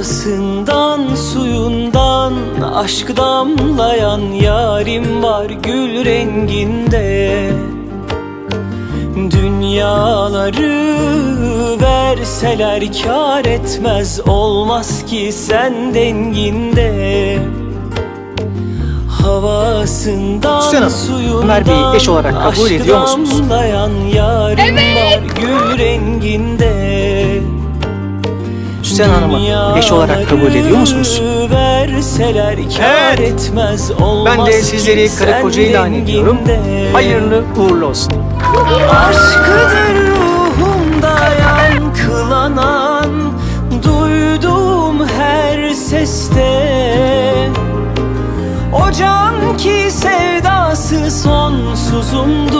Havasından suyundan aşk damlayan yarim var gül renginde Dünyaları verseler kar etmez olmaz ki sen denginde Havasından Hüseyin suyundan Ömer Bey'i eş olarak kabul ediyor musunuz? Aşk damlayan yarim evet. var gül renginde Hüseyin Hanım'ı eş olarak kabul ediyor musunuz? Evet. Ben de sizleri karı koca ilan ediyorum. Hayırlı uğurlu olsun. Aşkıdır ruhumda yankılanan Duyduğum her seste O can ki sevdası sonsuzumdur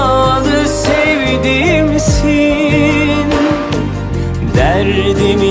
Derdimi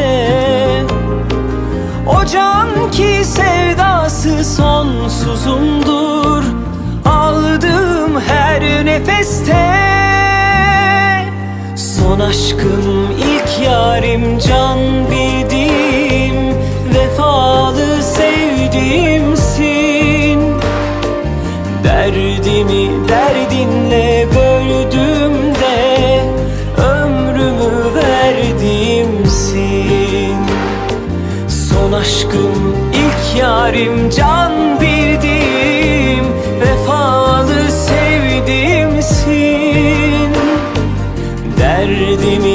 sonsuzumdur. Aldığım her nefeste. Son aşkım ilk yarim can bildim Vefalı sevdiğimsin. Derdimi derdinle böldüm de Ömrümü verdiğimsin. Son aşkım ilk yarim can bildim derdim